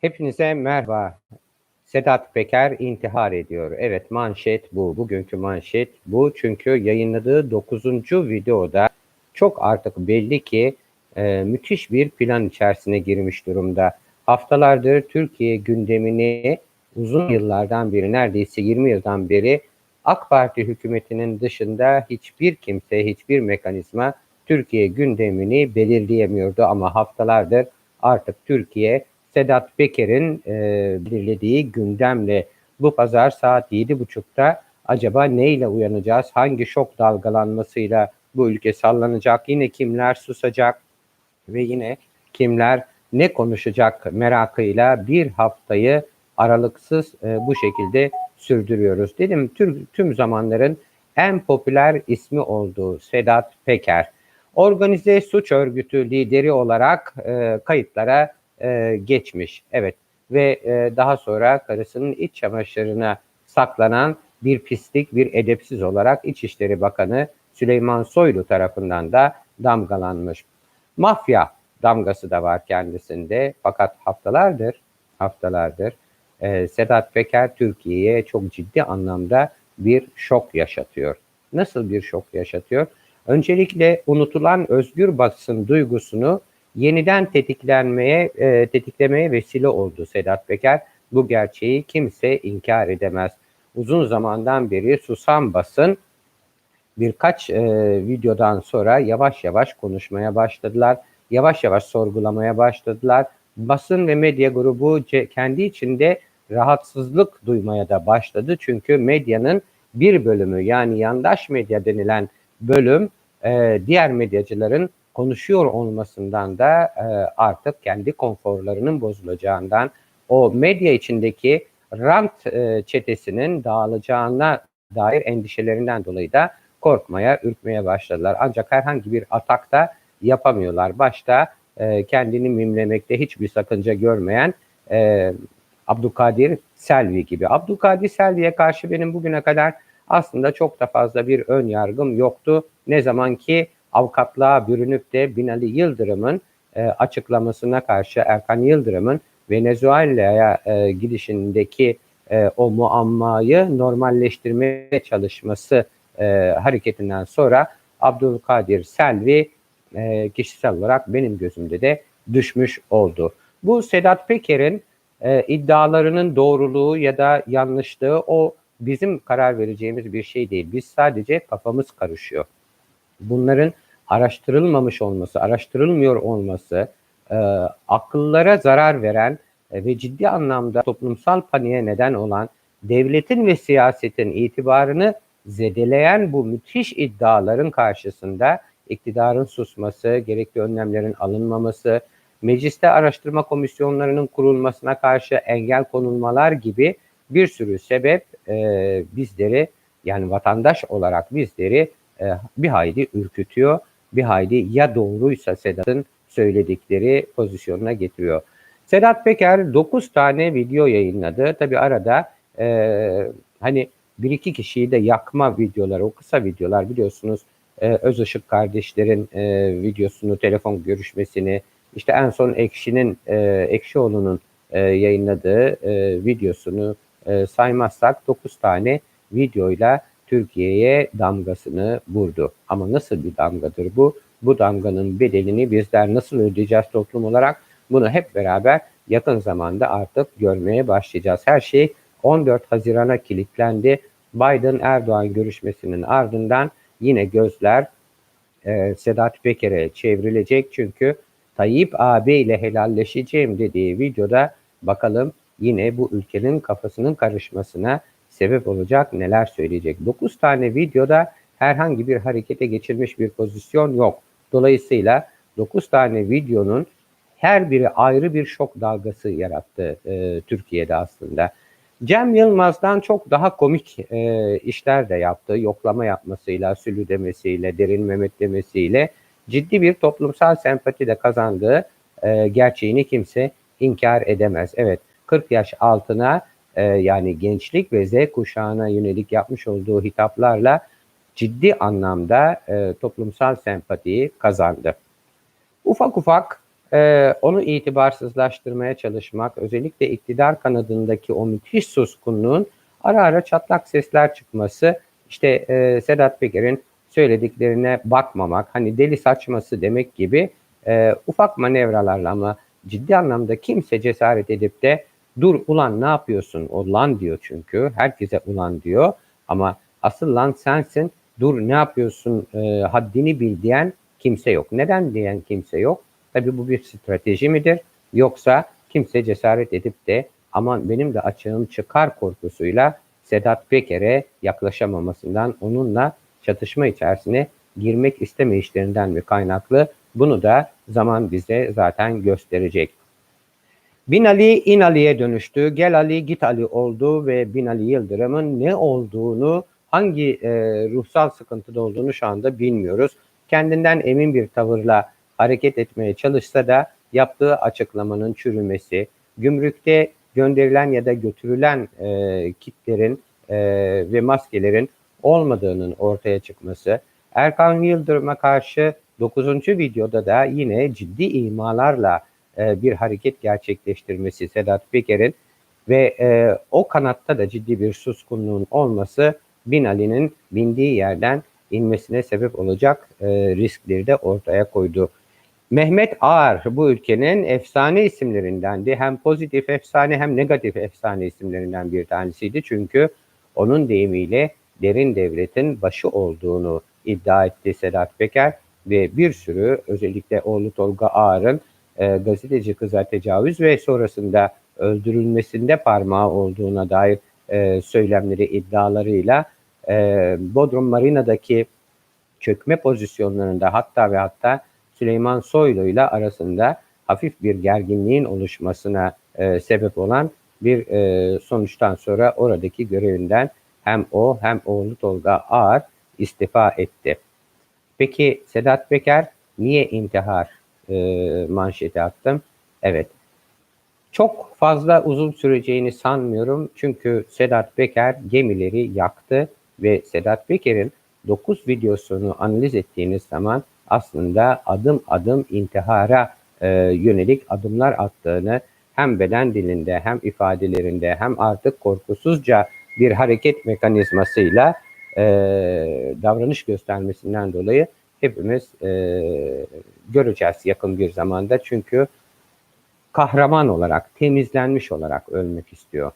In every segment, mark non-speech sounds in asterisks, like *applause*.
Hepinize merhaba. Sedat Peker intihar ediyor. Evet manşet bu. Bugünkü manşet bu. Çünkü yayınladığı 9. videoda çok artık belli ki e, müthiş bir plan içerisine girmiş durumda. Haftalardır Türkiye gündemini uzun yıllardan beri neredeyse 20 yıldan beri AK Parti hükümetinin dışında hiçbir kimse, hiçbir mekanizma Türkiye gündemini belirleyemiyordu ama haftalardır artık Türkiye Sedat Peker'in e, belirlediği gündemle bu pazar saat 7.30'da acaba neyle uyanacağız? Hangi şok dalgalanmasıyla bu ülke sallanacak? Yine kimler susacak? Ve yine kimler ne konuşacak merakıyla bir haftayı aralıksız e, bu şekilde sürdürüyoruz. Dedim tüm, tüm zamanların en popüler ismi olduğu Sedat Peker. Organize suç örgütü lideri olarak e, kayıtlara e, geçmiş. Evet ve e, daha sonra karısının iç çamaşırına saklanan bir pislik, bir edepsiz olarak İçişleri Bakanı Süleyman Soylu tarafından da damgalanmış. Mafya damgası da var kendisinde fakat haftalardır haftalardır e, Sedat Peker Türkiye'ye çok ciddi anlamda bir şok yaşatıyor. Nasıl bir şok yaşatıyor? Öncelikle unutulan özgür basın duygusunu yeniden tetiklenmeye, e, tetiklemeye vesile oldu Sedat Peker. Bu gerçeği kimse inkar edemez. Uzun zamandan beri susam basın birkaç e, videodan sonra yavaş yavaş konuşmaya başladılar. Yavaş yavaş sorgulamaya başladılar. Basın ve medya grubu kendi içinde rahatsızlık duymaya da başladı. Çünkü medyanın bir bölümü yani yandaş medya denilen bölüm e, diğer medyacıların konuşuyor olmasından da e, artık kendi konforlarının bozulacağından o medya içindeki rant e, çetesinin dağılacağına dair endişelerinden dolayı da korkmaya, ürkmeye başladılar. Ancak herhangi bir atakta yapamıyorlar. Başta e, kendini mimlemekte hiçbir sakınca görmeyen e, Abdülkadir Selvi gibi. Abdülkadir Selvi'ye karşı benim bugüne kadar aslında çok da fazla bir ön yargım yoktu. Ne zaman ki avukatlığa bürünüp de Binali Yıldırım'ın e, açıklamasına karşı Erkan Yıldırım'ın Venezuela'ya e, gidişindeki e, o muammayı normalleştirmeye çalışması e, hareketinden sonra Abdülkadir Selvi e, kişisel olarak benim gözümde de düşmüş oldu. Bu Sedat Peker'in e, iddialarının doğruluğu ya da yanlışlığı o bizim karar vereceğimiz bir şey değil. Biz sadece kafamız karışıyor bunların araştırılmamış olması, araştırılmıyor olması e, akıllara zarar veren e, ve ciddi anlamda toplumsal paniğe neden olan devletin ve siyasetin itibarını zedeleyen bu müthiş iddiaların karşısında iktidarın susması, gerekli önlemlerin alınmaması, mecliste araştırma komisyonlarının kurulmasına karşı engel konulmalar gibi bir sürü sebep e, bizleri yani vatandaş olarak bizleri e, bir hayli ürkütüyor. Bir hayli ya doğruysa Sedat'ın söyledikleri pozisyonuna getiriyor. Sedat Peker 9 tane video yayınladı. Tabi arada e, hani bir iki kişiyi de yakma videoları, o kısa videolar biliyorsunuz e, Özışık kardeşlerin e, videosunu, telefon görüşmesini, işte en son Ekşi'nin, e, Ekşioğlu'nun e, yayınladığı e, videosunu e, saymazsak 9 tane videoyla Türkiye'ye damgasını vurdu. Ama nasıl bir damgadır bu? Bu damganın bedelini bizler nasıl ödeyeceğiz toplum olarak? Bunu hep beraber yakın zamanda artık görmeye başlayacağız. Her şey 14 Haziran'a kilitlendi. Biden-Erdoğan görüşmesinin ardından yine gözler e, Sedat Peker'e çevrilecek. Çünkü Tayyip AB ile helalleşeceğim dediği videoda bakalım yine bu ülkenin kafasının karışmasına sebep olacak neler söyleyecek. 9 tane videoda herhangi bir harekete geçirmiş bir pozisyon yok. Dolayısıyla 9 tane videonun her biri ayrı bir şok dalgası yarattı e, Türkiye'de aslında. Cem Yılmaz'dan çok daha komik e, işler de yaptı. Yoklama yapmasıyla, sülü demesiyle, derin Mehmet demesiyle ciddi bir toplumsal sempati de kazandığı e, gerçeğini kimse inkar edemez. Evet 40 yaş altına e, yani gençlik ve Z kuşağına yönelik yapmış olduğu hitaplarla ciddi anlamda e, toplumsal sempatiyi kazandı. Ufak ufak e, onu itibarsızlaştırmaya çalışmak, özellikle iktidar kanadındaki o müthiş suskunluğun ara ara çatlak sesler çıkması, işte e, Sedat Peker'in söylediklerine bakmamak, hani deli saçması demek gibi e, ufak manevralarla ama ciddi anlamda kimse cesaret edip de dur ulan ne yapıyorsun o lan diyor çünkü herkese ulan diyor ama asıl lan sensin dur ne yapıyorsun e, haddini bil diyen kimse yok. Neden diyen kimse yok? Tabii bu bir strateji midir? Yoksa kimse cesaret edip de aman benim de açığım çıkar korkusuyla Sedat Peker'e yaklaşamamasından, onunla çatışma içerisine girmek istemeyişlerinden mi kaynaklı? Bunu da zaman bize zaten gösterecek. Bin Ali İnali'ye dönüştü. Gel Ali git Ali oldu ve Bin Ali Yıldırım'ın ne olduğunu, hangi e, ruhsal sıkıntıda olduğunu şu anda bilmiyoruz. Kendinden emin bir tavırla hareket etmeye çalışsa da yaptığı açıklamanın çürümesi, gümrükte gönderilen ya da götürülen e, kitlerin e, ve maskelerin olmadığının ortaya çıkması, Erkan Yıldırım'a karşı 9. videoda da yine ciddi imalarla e, bir hareket gerçekleştirmesi Sedat Peker'in ve e, o kanatta da ciddi bir suskunluğun olması Bin Ali'nin bindiği yerden inmesine sebep olacak e, riskleri de ortaya koydu. Mehmet Ağar bu ülkenin efsane isimlerindendi. Hem pozitif efsane hem negatif efsane isimlerinden bir tanesiydi. Çünkü onun deyimiyle derin devletin başı olduğunu iddia etti Sedat Peker ve bir sürü özellikle oğlu Tolga Ağar'ın e, gazeteci kıza tecavüz ve sonrasında öldürülmesinde parmağı olduğuna dair e, söylemleri iddialarıyla e, Bodrum Marina'daki çökme pozisyonlarında hatta ve hatta Süleyman Soylu ile arasında hafif bir gerginliğin oluşmasına e, sebep olan bir e, sonuçtan sonra oradaki görevinden hem o hem oğlu Tolga Ağar istifa etti. Peki Sedat Peker niye intihar e, manşeti attım? Evet. Çok fazla uzun süreceğini sanmıyorum. Çünkü Sedat Peker gemileri yaktı ve Sedat Peker'in 9 videosunu analiz ettiğiniz zaman aslında adım adım intihara e, yönelik adımlar attığını hem beden dilinde hem ifadelerinde hem artık korkusuzca bir hareket mekanizmasıyla e, davranış göstermesinden dolayı hepimiz e, göreceğiz yakın bir zamanda. Çünkü kahraman olarak, temizlenmiş olarak ölmek istiyor.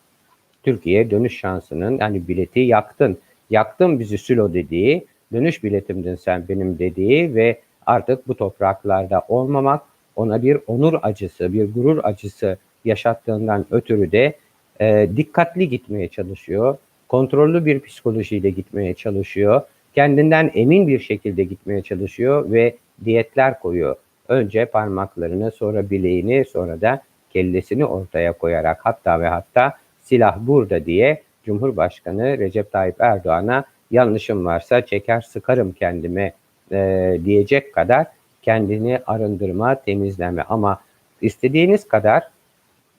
Türkiye dönüş şansının hani bileti yaktın, yaktın bizi Sülo dediği, dönüş biletimdin sen benim dediği ve artık bu topraklarda olmamak ona bir onur acısı, bir gurur acısı yaşattığından ötürü de e, dikkatli gitmeye çalışıyor. Kontrollü bir psikolojiyle gitmeye çalışıyor. Kendinden emin bir şekilde gitmeye çalışıyor ve diyetler koyuyor. Önce parmaklarını, sonra bileğini, sonra da kellesini ortaya koyarak hatta ve hatta silah burada diye Cumhurbaşkanı Recep Tayyip Erdoğan'a yanlışım varsa çeker sıkarım kendime e, diyecek kadar kendini arındırma, temizleme ama istediğiniz kadar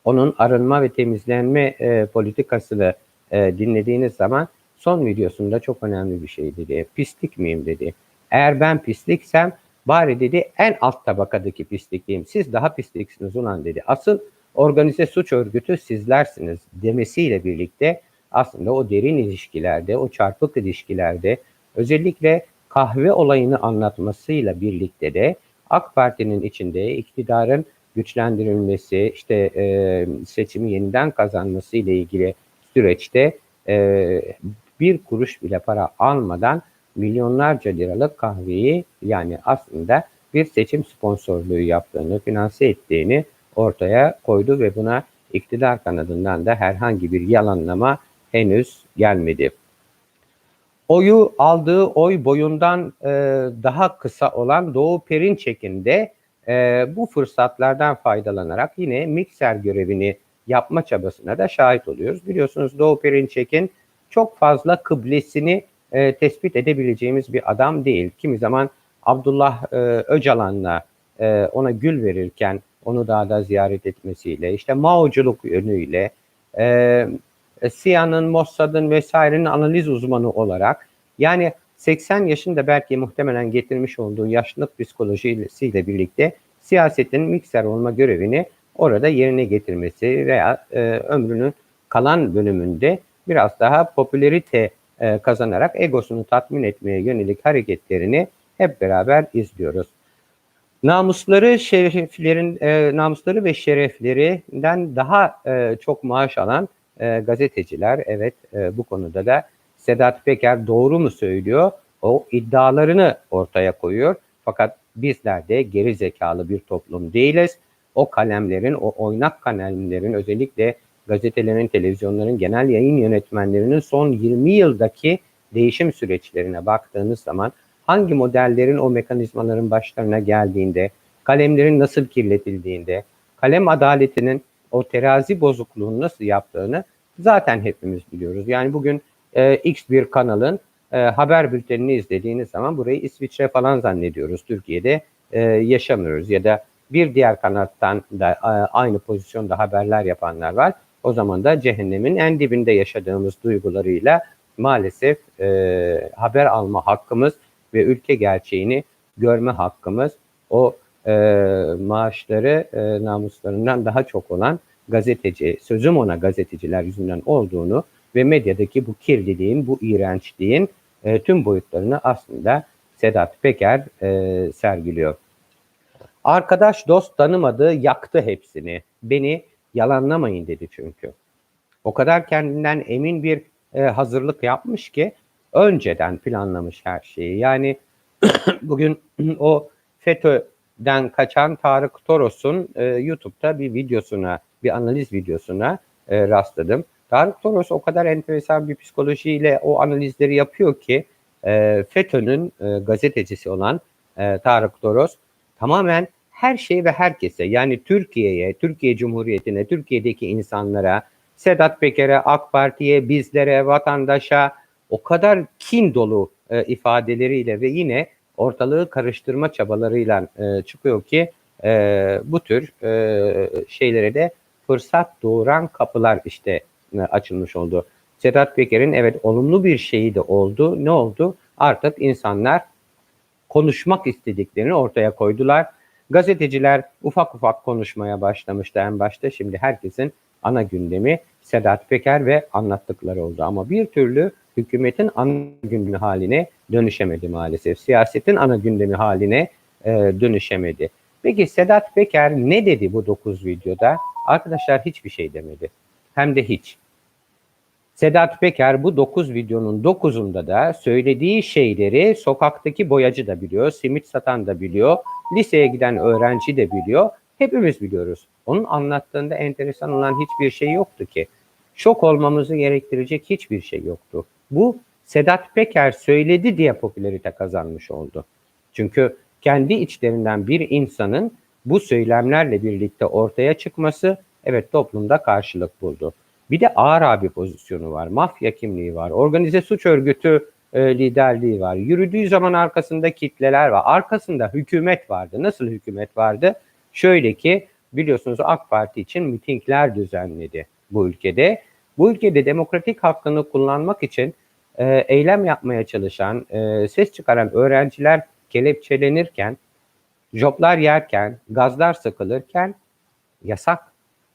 onun arınma ve temizlenme e, politikasını e, dinlediğiniz zaman son videosunda çok önemli bir şey dedi. Pislik miyim dedi. Eğer ben pisliksem bari dedi en alt tabakadaki pislikliyim. Siz daha pisliksiniz ulan dedi. Asıl organize suç örgütü sizlersiniz demesiyle birlikte aslında o derin ilişkilerde, o çarpık ilişkilerde özellikle kahve olayını anlatmasıyla birlikte de AK Parti'nin içinde iktidarın güçlendirilmesi, işte e, seçimi yeniden kazanması ile ilgili süreçte e, bir kuruş bile para almadan milyonlarca liralık kahveyi yani aslında bir seçim sponsorluğu yaptığını, finanse ettiğini ortaya koydu ve buna iktidar kanadından da herhangi bir yalanlama henüz gelmedi. Oyu aldığı oy boyundan e, daha kısa olan Doğu Perinçek'in de e, bu fırsatlardan faydalanarak yine mikser görevini yapma çabasına da şahit oluyoruz. Biliyorsunuz Doğu Perinçek'in çok fazla kıblesini e, tespit edebileceğimiz bir adam değil. Kimi zaman Abdullah e, Öcalan'la e, ona gül verirken onu daha da ziyaret etmesiyle, işte Maoculuk yönüyle, e, SİA'nın, Mossad'ın vesairenin analiz uzmanı olarak yani 80 yaşında belki muhtemelen getirmiş olduğu yaşlılık psikolojisiyle birlikte siyasetin mikser olma görevini orada yerine getirmesi veya e, ömrünün kalan bölümünde biraz daha popülerite e, kazanarak egosunu tatmin etmeye yönelik hareketlerini hep beraber izliyoruz. Namusları, şereflerin, e, namusları ve şereflerinden daha e, çok maaş alan e, gazeteciler, evet e, bu konuda da Sedat Peker doğru mu söylüyor? O iddialarını ortaya koyuyor. Fakat bizler de geri zekalı bir toplum değiliz. O kalemlerin, o oynak kalemlerin özellikle gazetelerin, televizyonların, genel yayın yönetmenlerinin son 20 yıldaki değişim süreçlerine baktığınız zaman hangi modellerin o mekanizmaların başlarına geldiğinde, kalemlerin nasıl kirletildiğinde, kalem adaletinin o terazi bozukluğunu nasıl yaptığını zaten hepimiz biliyoruz. Yani bugün e, X bir kanalın e, haber bültenini izlediğiniz zaman burayı İsviçre falan zannediyoruz. Türkiye'de e, yaşamıyoruz ya da bir diğer kanattan da e, aynı pozisyonda haberler yapanlar var. O zaman da cehennemin en dibinde yaşadığımız duygularıyla maalesef e, haber alma hakkımız ve ülke gerçeğini görme hakkımız o e, maaşları e, namuslarından daha çok olan gazeteci, sözüm ona gazeteciler yüzünden olduğunu ve medyadaki bu kirliliğin, bu iğrençliğin e, tüm boyutlarını aslında Sedat Peker e, sergiliyor. Arkadaş dost tanımadı, yaktı hepsini. Beni yalanlamayın dedi çünkü. O kadar kendinden emin bir e, hazırlık yapmış ki önceden planlamış her şeyi. Yani *clears throat* bugün *clears throat* o FETÖ'den kaçan Tarık Toros'un e, YouTube'da bir videosuna, bir analiz videosuna e, rastladım. Tarık Toros o kadar enteresan bir psikolojiyle o analizleri yapıyor ki e, FETÖ'nün e, gazetecisi olan e, Tarık Toros tamamen her şey ve herkese yani Türkiye'ye, Türkiye Cumhuriyeti'ne, Türkiye'deki insanlara, Sedat Peker'e, AK Parti'ye, bizlere, vatandaşa o kadar kin dolu e, ifadeleriyle ve yine ortalığı karıştırma çabalarıyla e, çıkıyor ki e, bu tür e, şeylere de fırsat doğuran kapılar işte e, açılmış oldu. Sedat Peker'in evet olumlu bir şeyi de oldu. Ne oldu? Artık insanlar konuşmak istediklerini ortaya koydular. Gazeteciler ufak ufak konuşmaya başlamıştı en başta. Şimdi herkesin ana gündemi Sedat Peker ve anlattıkları oldu. Ama bir türlü hükümetin ana gündemi haline dönüşemedi maalesef. Siyasetin ana gündemi haline e, dönüşemedi. Peki Sedat Peker ne dedi bu 9 videoda? Arkadaşlar hiçbir şey demedi. Hem de hiç. Sedat Peker bu 9 videonun 9'unda da söylediği şeyleri sokaktaki boyacı da biliyor, simit satan da biliyor, liseye giden öğrenci de biliyor. Hepimiz biliyoruz. Onun anlattığında enteresan olan hiçbir şey yoktu ki. Şok olmamızı gerektirecek hiçbir şey yoktu. Bu Sedat Peker söyledi diye popülerite kazanmış oldu. Çünkü kendi içlerinden bir insanın bu söylemlerle birlikte ortaya çıkması evet toplumda karşılık buldu. Bir de ağır abi pozisyonu var, mafya kimliği var, organize suç örgütü e, liderliği var. Yürüdüğü zaman arkasında kitleler var. Arkasında hükümet vardı. Nasıl hükümet vardı? Şöyle ki biliyorsunuz AK Parti için mitingler düzenledi bu ülkede. Bu ülkede demokratik hakkını kullanmak için e, eylem yapmaya çalışan, e, ses çıkaran öğrenciler kelepçelenirken, joplar yerken, gazlar sıkılırken yasak.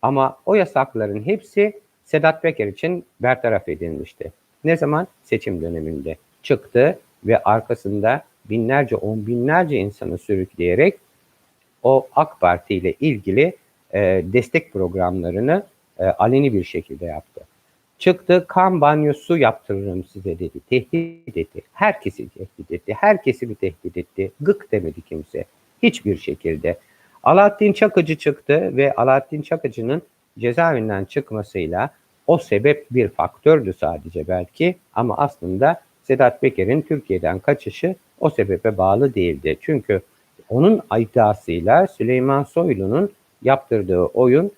Ama o yasakların hepsi Sedat Peker için bertaraf edilmişti. Ne zaman? Seçim döneminde çıktı ve arkasında binlerce, on binlerce insanı sürükleyerek o AK Parti ile ilgili e, destek programlarını e, aleni bir şekilde yaptı. Çıktı kan banyosu yaptırırım size dedi. Tehdit etti. Herkesi tehdit etti. Herkesi bir tehdit etti. Gık demedi kimse. Hiçbir şekilde. Alaaddin Çakıcı çıktı ve Alaaddin Çakıcı'nın cezaevinden çıkmasıyla o sebep bir faktördü sadece belki ama aslında Sedat Peker'in Türkiye'den kaçışı o sebebe bağlı değildi. Çünkü onun iddiasıyla Süleyman Soylu'nun yaptırdığı oyun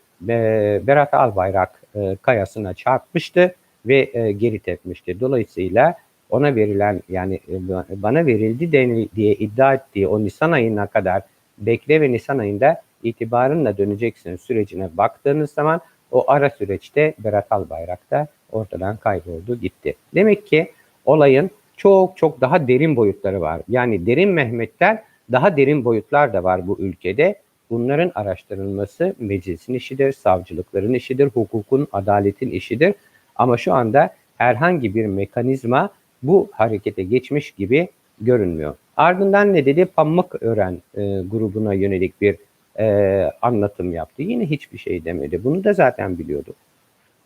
Berat Albayrak e, kayasına çarpmıştı ve e, geri tepmişti. Dolayısıyla ona verilen yani e, bana verildi diye iddia ettiği o Nisan ayına kadar bekle ve Nisan ayında itibarınla döneceksin sürecine baktığınız zaman o ara süreçte Berat Albayrak da ortadan kayboldu gitti. Demek ki olayın çok çok daha derin boyutları var. Yani derin Mehmet'ten daha derin boyutlar da var bu ülkede. Bunların araştırılması meclisin işidir, savcılıkların işidir, hukukun, adaletin işidir. Ama şu anda herhangi bir mekanizma bu harekete geçmiş gibi görünmüyor. Ardından ne dedi? Pamuk Ören e, grubuna yönelik bir e, anlatım yaptı. Yine hiçbir şey demedi. Bunu da zaten biliyorduk.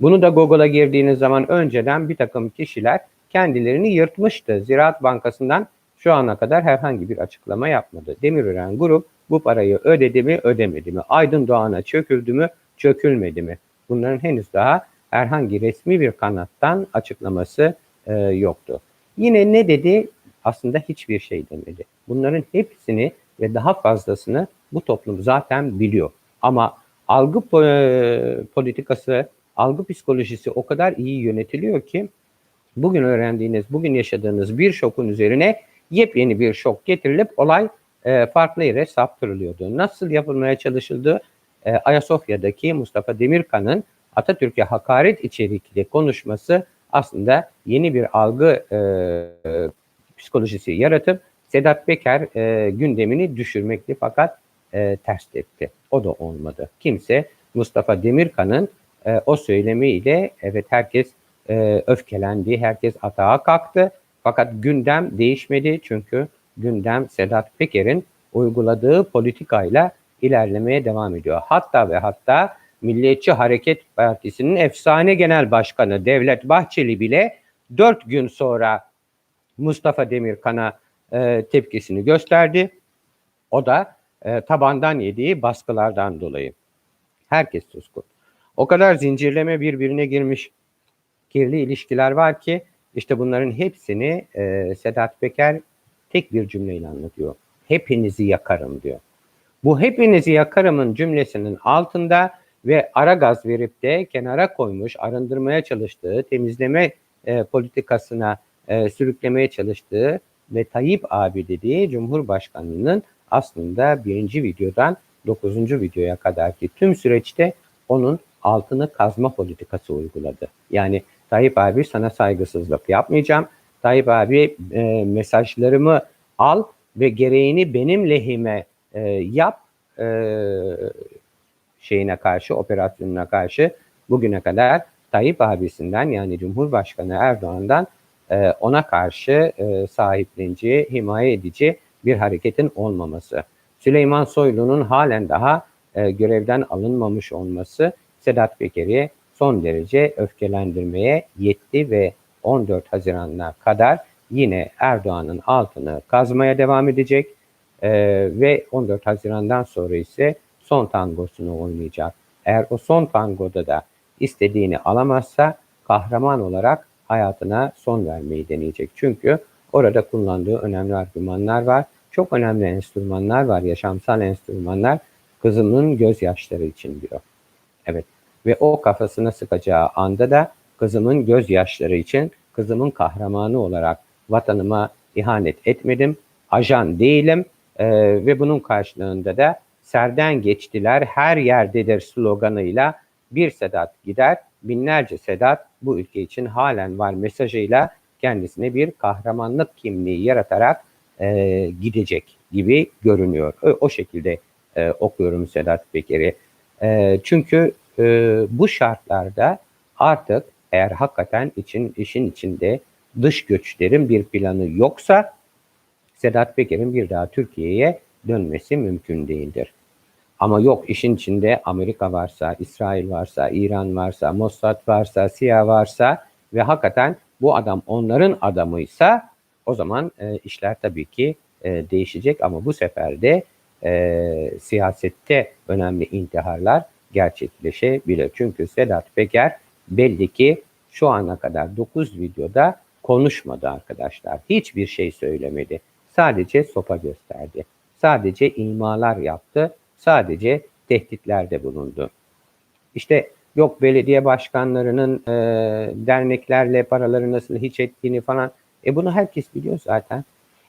Bunu da Google'a girdiğiniz zaman önceden bir takım kişiler kendilerini yırtmıştı. Ziraat Bankası'ndan şu ana kadar herhangi bir açıklama yapmadı. Demirören grup bu parayı ödedi mi, ödemedi mi? Aydın Doğan'a çöküldü mü, çökülmedi mi? Bunların henüz daha herhangi resmi bir kanattan açıklaması e, yoktu. Yine ne dedi? Aslında hiçbir şey demedi. Bunların hepsini ve daha fazlasını bu toplum zaten biliyor. Ama algı po- politikası, algı psikolojisi o kadar iyi yönetiliyor ki bugün öğrendiğiniz, bugün yaşadığınız bir şokun üzerine yepyeni bir şok getirilip olay e, farklı yere saptırılıyordu. Nasıl yapılmaya çalışıldı? E, Ayasofya'daki Mustafa Demirkan'ın Atatürk'e hakaret içerikli konuşması aslında yeni bir algı e, e, psikolojisi yaratıp Sedat Peker e, gündemini düşürmekti fakat e, ters tepti. O da olmadı. Kimse Mustafa Demirkan'ın e, o söylemiyle evet herkes e, öfkelendi, herkes atağa kalktı. Fakat gündem değişmedi çünkü gündem Sedat Peker'in uyguladığı politikayla ilerlemeye devam ediyor. Hatta ve hatta Milliyetçi Hareket Partisi'nin efsane genel başkanı Devlet Bahçeli bile dört gün sonra Mustafa Demirkan'a e, tepkisini gösterdi. O da e, tabandan yediği baskılardan dolayı. Herkes suskun. O kadar zincirleme birbirine girmiş kirli ilişkiler var ki işte bunların hepsini e, Sedat Peker tek bir cümleyle anlatıyor. Hepinizi yakarım diyor. Bu hepinizi yakarımın cümlesinin altında ve ara gaz verip de kenara koymuş, arındırmaya çalıştığı, temizleme e, politikasına e, sürüklemeye çalıştığı ve Tayyip abi dediği Cumhurbaşkanı'nın aslında birinci videodan dokuzuncu videoya kadar ki tüm süreçte onun altını kazma politikası uyguladı. Yani Tayyip abi sana saygısızlık yapmayacağım. Tayyip abi e, mesajlarımı al ve gereğini benim lehime e, yap e, şeyine karşı, operasyonuna karşı bugüne kadar Tayyip abisinden yani Cumhurbaşkanı Erdoğan'dan e, ona karşı e, sahiplenici, himaye edici bir hareketin olmaması. Süleyman Soylu'nun halen daha e, görevden alınmamış olması Sedat Peker'i son derece öfkelendirmeye yetti ve 14 Haziran'ına kadar yine Erdoğan'ın altını kazmaya devam edecek e, ve 14 Haziran'dan sonra ise son tangosunu oynayacak. Eğer o son tangoda da istediğini alamazsa kahraman olarak hayatına son vermeyi deneyecek. Çünkü orada kullandığı önemli argümanlar var. Çok önemli enstrümanlar var, yaşamsal enstrümanlar. Kızımın gözyaşları için diyor. Evet ve o kafasına sıkacağı anda da kızımın gözyaşları için kızımın kahramanı olarak vatanıma ihanet etmedim, ajan değilim e, ve bunun karşılığında da serden geçtiler her yerdedir sloganıyla bir Sedat gider, binlerce Sedat bu ülke için halen var mesajıyla kendisine bir kahramanlık kimliği yaratarak e, gidecek gibi görünüyor. O, o şekilde e, okuyorum Sedat Peker'i. E, çünkü e, bu şartlarda artık eğer hakikaten için işin içinde dış göçlerin bir planı yoksa Sedat Peker'in bir daha Türkiye'ye dönmesi mümkün değildir. Ama yok işin içinde Amerika varsa, İsrail varsa, İran varsa, Mossad varsa, CIA varsa ve hakikaten bu adam onların adamıysa o zaman e, işler tabii ki e, değişecek ama bu sefer de e, siyasette önemli intiharlar gerçekleşebilir. Çünkü Sedat Peker belli ki şu ana kadar 9 videoda konuşmadı arkadaşlar. Hiçbir şey söylemedi. Sadece sopa gösterdi. Sadece imalar yaptı. Sadece tehditlerde bulundu. İşte yok belediye başkanlarının e, derneklerle paraları nasıl hiç ettiğini falan. E bunu herkes biliyor zaten.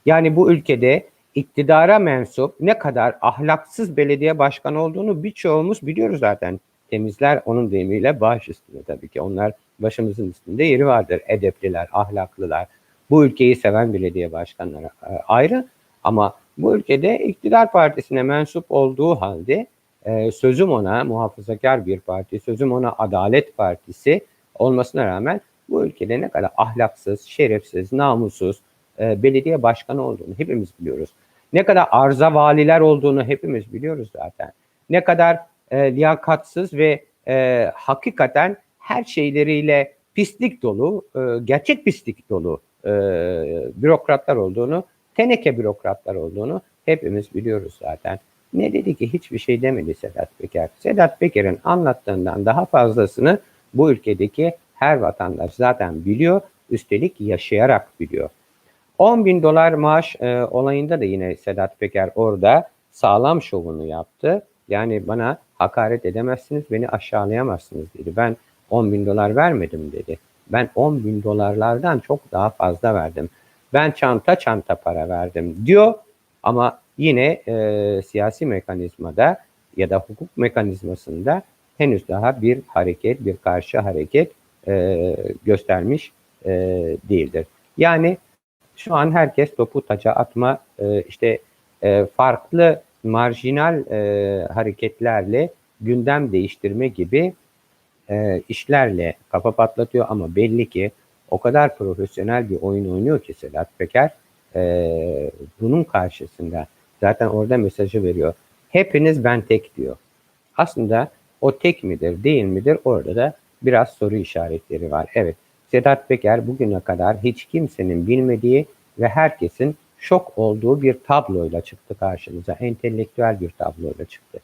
Yani bu ülkede iktidara mensup ne kadar ahlaksız belediye başkanı olduğunu birçoğumuz biliyoruz zaten. Temizler onun deyimiyle baş üstünde tabii ki. Onlar başımızın üstünde yeri vardır. Edepliler, ahlaklılar. Bu ülkeyi seven belediye başkanları e, ayrı ama Bu ülkede iktidar partisine mensup olduğu halde e, sözüm ona muhafazakar bir parti, sözüm ona Adalet Partisi olmasına rağmen bu ülkede ne kadar ahlaksız, şerefsiz, namussuz e, belediye başkanı olduğunu hepimiz biliyoruz. Ne kadar arıza valiler olduğunu hepimiz biliyoruz zaten. Ne kadar e, liyakatsız ve e, hakikaten her şeyleriyle pislik dolu, e, gerçek pislik dolu e, bürokratlar olduğunu, teneke bürokratlar olduğunu hepimiz biliyoruz zaten. Ne dedi ki hiçbir şey demedi Sedat Peker. Sedat Peker'in anlattığından daha fazlasını bu ülkedeki her vatandaş zaten biliyor. Üstelik yaşayarak biliyor. 10 bin dolar maaş e, olayında da yine Sedat Peker orada sağlam şovunu yaptı. Yani bana hakaret edemezsiniz, beni aşağılayamazsınız dedi. Ben 10 bin dolar vermedim dedi. Ben 10 bin dolarlardan çok daha fazla verdim. Ben çanta çanta para verdim diyor ama yine e, siyasi mekanizmada ya da hukuk mekanizmasında henüz daha bir hareket, bir karşı hareket e, göstermiş e, değildir. Yani şu an herkes topu taça atma e, işte e, farklı marjinal e, hareketlerle gündem değiştirme gibi e, işlerle kafa patlatıyor ama belli ki o kadar profesyonel bir oyun oynuyor ki Sedat Peker e, bunun karşısında zaten orada mesajı veriyor. Hepiniz ben tek diyor. Aslında o tek midir değil midir orada da biraz soru işaretleri var. Evet Sedat Peker bugüne kadar hiç kimsenin bilmediği ve herkesin şok olduğu bir tabloyla çıktı karşımıza. Entelektüel bir tabloyla çıktı.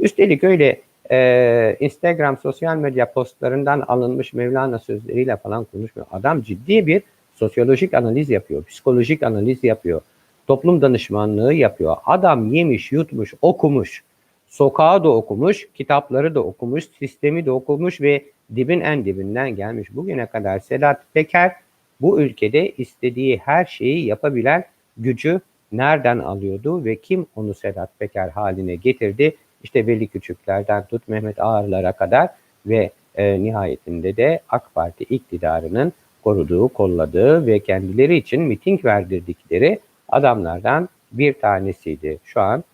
Üstelik öyle e, Instagram sosyal medya postlarından alınmış Mevlana sözleriyle falan konuşmuyor. Adam ciddi bir sosyolojik analiz yapıyor, psikolojik analiz yapıyor, toplum danışmanlığı yapıyor. Adam yemiş, yutmuş, okumuş, sokağı da okumuş, kitapları da okumuş, sistemi de okumuş ve dibin en dibinden gelmiş. Bugüne kadar Sedat Peker bu ülkede istediği her şeyi yapabilen gücü nereden alıyordu ve kim onu Sedat Peker haline getirdi? İşte Veli Küçükler'den tut Mehmet Ağarlar'a kadar ve e, nihayetinde de AK Parti iktidarının koruduğu, kolladığı ve kendileri için miting verdirdikleri adamlardan bir tanesiydi. Şu an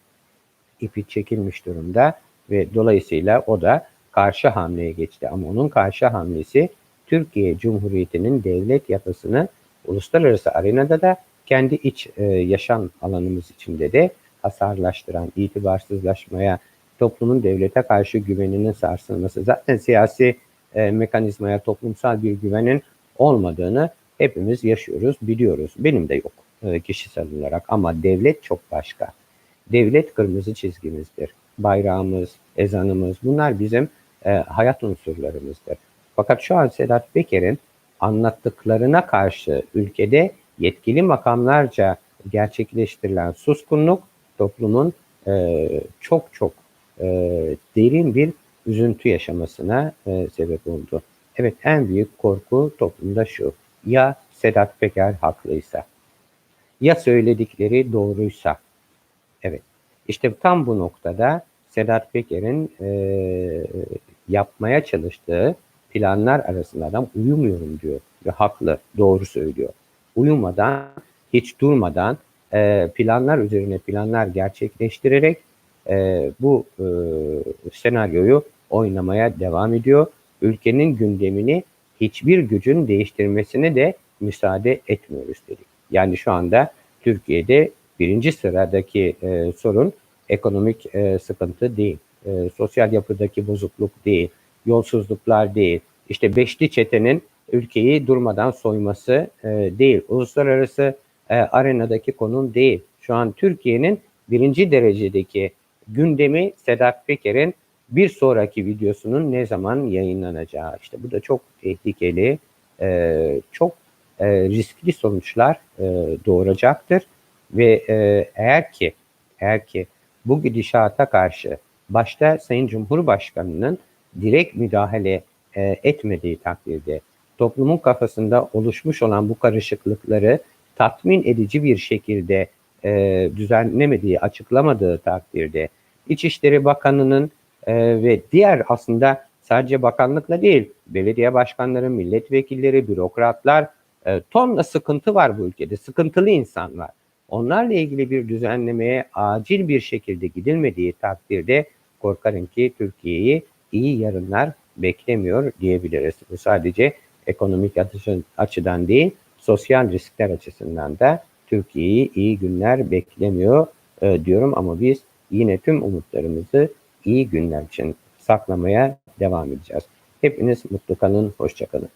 ipi çekilmiş durumda ve dolayısıyla o da karşı hamleye geçti. Ama onun karşı hamlesi Türkiye Cumhuriyeti'nin devlet yapısını uluslararası arenada da kendi iç e, yaşam alanımız içinde de hasarlaştıran, itibarsızlaşmaya, toplumun devlete karşı güveninin sarsılması, zaten siyasi e, mekanizmaya toplumsal bir güvenin olmadığını hepimiz yaşıyoruz, biliyoruz. Benim de yok e, kişisel olarak ama devlet çok başka. Devlet kırmızı çizgimizdir. Bayrağımız, ezanımız bunlar bizim e, hayat unsurlarımızdır. Fakat şu an Sedat Peker'in anlattıklarına karşı ülkede yetkili makamlarca gerçekleştirilen suskunluk toplumun e, çok çok e, derin bir üzüntü yaşamasına e, sebep oldu. Evet en büyük korku toplumda şu. Ya Sedat Peker haklıysa, ya söyledikleri doğruysa. Evet işte tam bu noktada Sedat Peker'in e, yapmaya çalıştığı planlar arasında adam uyumuyorum diyor ve haklı, doğru söylüyor. Uyumadan, hiç durmadan e, planlar üzerine planlar gerçekleştirerek e, bu e, senaryoyu oynamaya devam ediyor. Ülkenin gündemini hiçbir gücün değiştirmesine de müsaade etmiyor üstelik. Yani şu anda Türkiye'de birinci sıradaki e, sorun ekonomik e, sıkıntı değil, e, sosyal yapıdaki bozukluk değil, yolsuzluklar değil, işte beşli çetenin ülkeyi durmadan soyması e, değil, uluslararası e, arenadaki konum değil. Şu an Türkiye'nin birinci derecedeki gündemi Sedat Peker'in bir sonraki videosunun ne zaman yayınlanacağı. İşte bu da çok tehlikeli, e, çok e, riskli sonuçlar e, doğuracaktır. Ve e, eğer ki eğer ki bu gidişata karşı başta Sayın Cumhurbaşkanı'nın direkt müdahale e, etmediği takdirde toplumun kafasında oluşmuş olan bu karışıklıkları tatmin edici bir şekilde e, düzenlemediği, açıklamadığı takdirde İçişleri Bakanı'nın e, ve diğer aslında sadece bakanlıkla değil, belediye başkanları, milletvekilleri, bürokratlar, e, tonla sıkıntı var bu ülkede. Sıkıntılı insan var. onlarla ilgili bir düzenlemeye acil bir şekilde gidilmediği takdirde korkarım ki Türkiye'yi iyi yarınlar beklemiyor diyebiliriz. Bu sadece ekonomik açıdan değil, sosyal riskler açısından da Türkiye'yi iyi günler beklemiyor e, diyorum ama biz yine tüm umutlarımızı iyi günler için saklamaya devam edeceğiz. Hepiniz mutlu kalın, hoşçakalın.